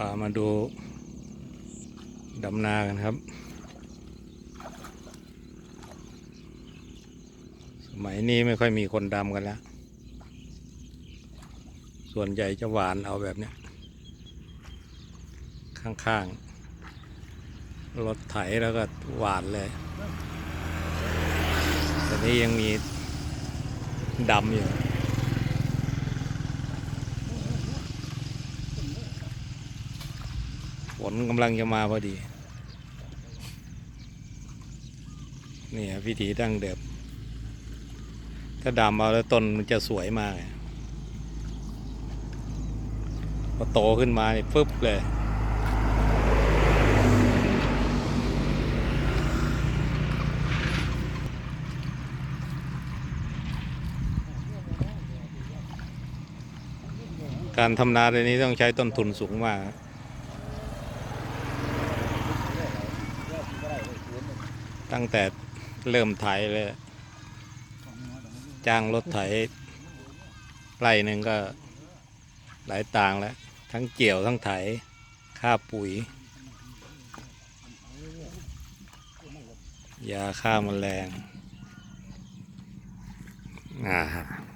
พามาดูดำนากันครับ สมัยนี้ไม่ค่อยมีคนดำกันแล้ว ส่วนใหญ่จะหวานเอาแบบเนี้ยข้างๆ รถไถแล้วก็หวานเลย แต่นี้ยังมีดำอยู่ ฝนกำลังจะมาพอดี นี่ครับวิธีดั้งเดิมถ้าดำเอาแล้วต้นมันจะสวยมากพอโตขึ้นมานี่ฟึบเลยการทำนาในนี้ต้องใช้ต้นทุนสูงมาก ตั้งแต่เริ่มไถเลย จ้างรถไถไร่หนึ่งก็หลายต่างแล้ว ทั้งเกี่ยวทั้งไถ ค่าปุ๋ย ยาฆ่าแมลงอ่าฮะก็เองบอกว่า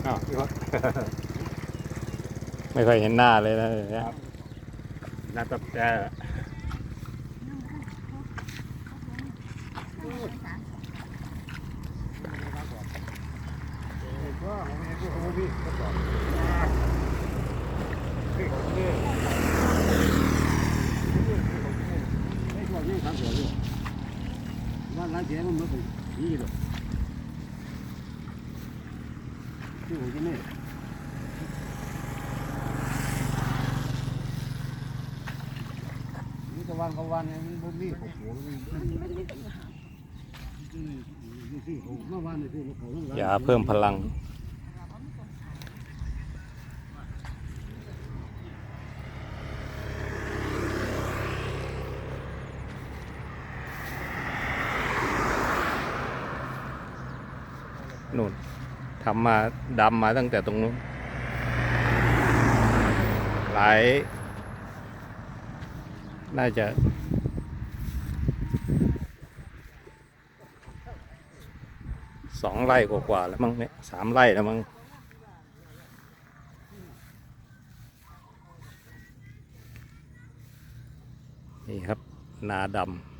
อีกแล้วดับอีกแล้วเหรออ้าวพี่ว่าไม่ค่อยเห็นหน้าเลยนะเดี๋ยวนี้น่าตับแต่ก็ของแม่ก็ของพี่ก็บอกพี่ของพี่ไม่ชอบยิ่งทำเสียด้วยว่าร้านเสียมันมันเป็นยี่หรอก ที่หัวที่นี่นี่ตะวันเขาวันเนี่ยมันบ่มีของหัวมันมันมันนี่สิเขาเมื่อวานนี่สิเขาต้องยาเพิ่มพลัง นู่น ทำมาดำมาตั้งแต่ตรงนู้นหลาย น่าจะ สองไร่กว่าๆแล้วมั้งเนี่ยสามไร่แล้วมั้งนี่ครับ นาดำ